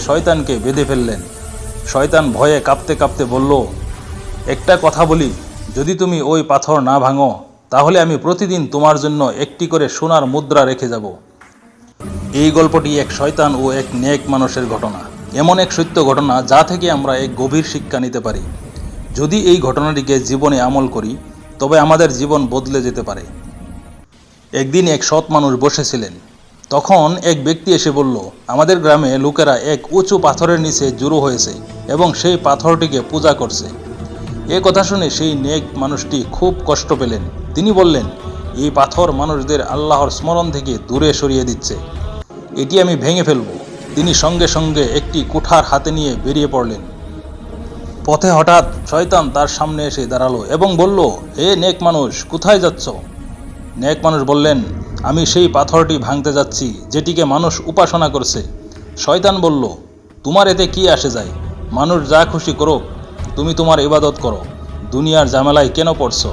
শয়তানকে বেঁধে ফেললেন। শয়তান ভয়ে কাঁপতে কাঁপতে বলল, একটা কথা বলি, যদি তুমি ওই পাথর না ভাঙো, তাহলে আমি প্রতিদিন তোমার জন্য একটি করে সোনার মুদ্রা রেখে যাব। এই গল্পটি এক শয়তান ও এক নেক মানুষের ঘটনা। এমন এক সত্য ঘটনা যা থেকে আমরা এক গভীর শিক্ষা নিতে পারি। যদি এই ঘটনাটিকে জীবনে আমল করি, তবে আমাদের জীবন বদলে যেতে পারে। একদিন এক সৎ মানুষ বসেছিলেন। তখন এক ব্যক্তি এসে বলল, আমাদের গ্রামে লোকেরা এক উঁচু পাথরের নিচে জুড়ো হয়েছে এবং সেই পাথরটিকে পূজা করছে। এ কথা শুনে সেই নেক মানুষটি খুব কষ্ট পেলেন। তিনি বললেন, এই পাথর মানুষদের আল্লাহর স্মরণ থেকে দূরে সরিয়ে দিচ্ছে। এটি আমি ভেঙে ফেলব। তিনি সঙ্গে সঙ্গে একটি কুঠার হাতে নিয়ে বেরিয়ে পড়লেন। পথে হঠাৎ শয়তান তার সামনে এসে দাঁড়াল এবং বলল, হে নেক মানুষ, কোথায় যাচ্ছ? নেক মানুষ বললেন আমি সেই পাথরটি ভাঙতে যাচ্ছি, যেটিকে মানুষ উপাসনা করছে। শয়তান বলল, তোমার এতে কি আসে যায়? মানুষ যা খুশি করুক, তুমি তোমার ইবাদত করো। দুনিয়ার ঝামেলায় কেন পড়ছো?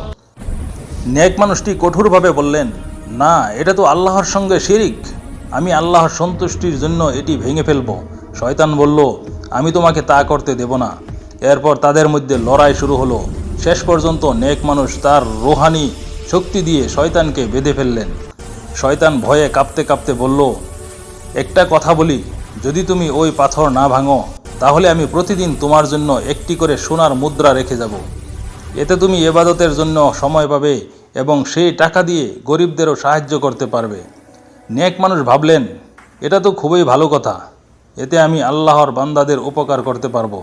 নেক মানুষটি কঠোরভাবে বললেন, না, এটা তো আল্লাহর সঙ্গে শিরিক। আমি আল্লাহর সন্তুষ্টির জন্য এটি ভেঙে ফেলব। শয়তান বলল, আমি তোমাকে তা করতে দেব না। এরপর তাদের মধ্যে লড়াই শুরু হলো। শেষ পর্যন্ত নেক মানুষ তার রোহানি শক্তি দিয়ে শয়তানকে বেঁধে ফেললেন। শয়তান ভয়ে কাঁপতে কাঁপতে বলল, একটা কথা বলি, যদি তুমি ওই পাথর না ভাঙো, তাহলে আমি প্রতিদিন তোমার জন্য একটি করে সোনার মুদ্রা রেখে যাব। এতে তুমি এবাদতের জন্য সময় পাবে এবং সেই টাকা দিয়ে গরিবদেরও সাহায্য করতে পারবে। নেক মানুষ ভাবলেন, এটা তো খুবই ভালো কথা, এতে আমি আল্লাহর বান্দাদের উপকার করতে পারব।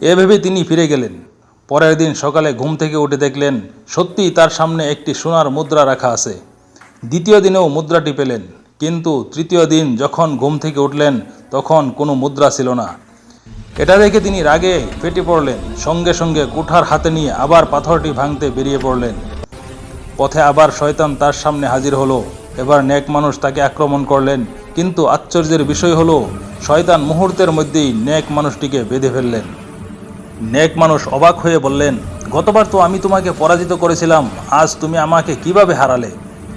এ ভেবে তিনি ফিরে গেলেন। পরের দিন সকালে ঘুম থেকে উঠে দেখলেন, সত্যিই তার সামনে একটি সোনার মুদ্রা রাখা আছে। দ্বিতীয় দিনেও মুদ্রাটি পেলেন কিন্তু তৃতীয় দিন যখন ঘুম থেকে উঠলেন, তখন কোনো মুদ্রা ছিল না। এটা দেখে তিনি রাগে ফেটে পড়লেন, সঙ্গে সঙ্গে কুঠার হাতে নিয়ে আবার পাথরটি ভাঙতে বেরিয়ে পড়লেন। পথে আবার শয়তান তার সামনে হাজির হলো। এবার নেক মানুষ তাকে আক্রমণ করলেন, কিন্তু আশ্চর্যের বিষয় হলো, শয়তান মুহূর্তের মধ্যেই নেক মানুষটিকে বেঁধে ফেললেন। নেক মানুষ অবাক হয়ে বললেন, গতবার তো আমি তোমাকে পরাজিত করেছিলাম, আজ তুমি আমাকে কীভাবে হারালে?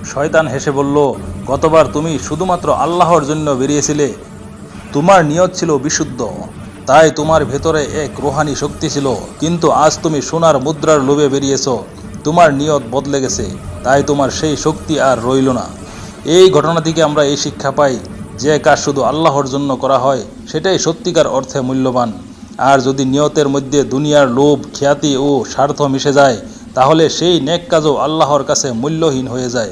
শয়তান হেসে বলল, গতবার তুমি শুধুমাত্র আল্লাহর জন্য বেরিয়েছিলে। তোমার নিয়ত ছিল বিশুদ্ধ। তাই তোমার ভেতরে এক রোহানি শক্তি ছিল। কিন্তু আজ তুমি সোনার মুদ্রার লোভে বেরিয়েছো। তোমার নিয়ত বদলে গেছে। তাই তোমার সেই শক্তি আর রইল না। এই ঘটনা থেকে আমরা এই শিক্ষা পাই, যে কাজ শুধু আল্লাহর জন্য করা হয়, সেটাই সত্যিকার অর্থে মূল্যবান। আর যদি নিয়তের মধ্যে দুনিয়ার লোভ, খ্যাতি ও স্বার্থ মিশে যায়, তাহলে সেই নেক কাজও আল্লাহর কাছে মূল্যহীন হয়ে যায়।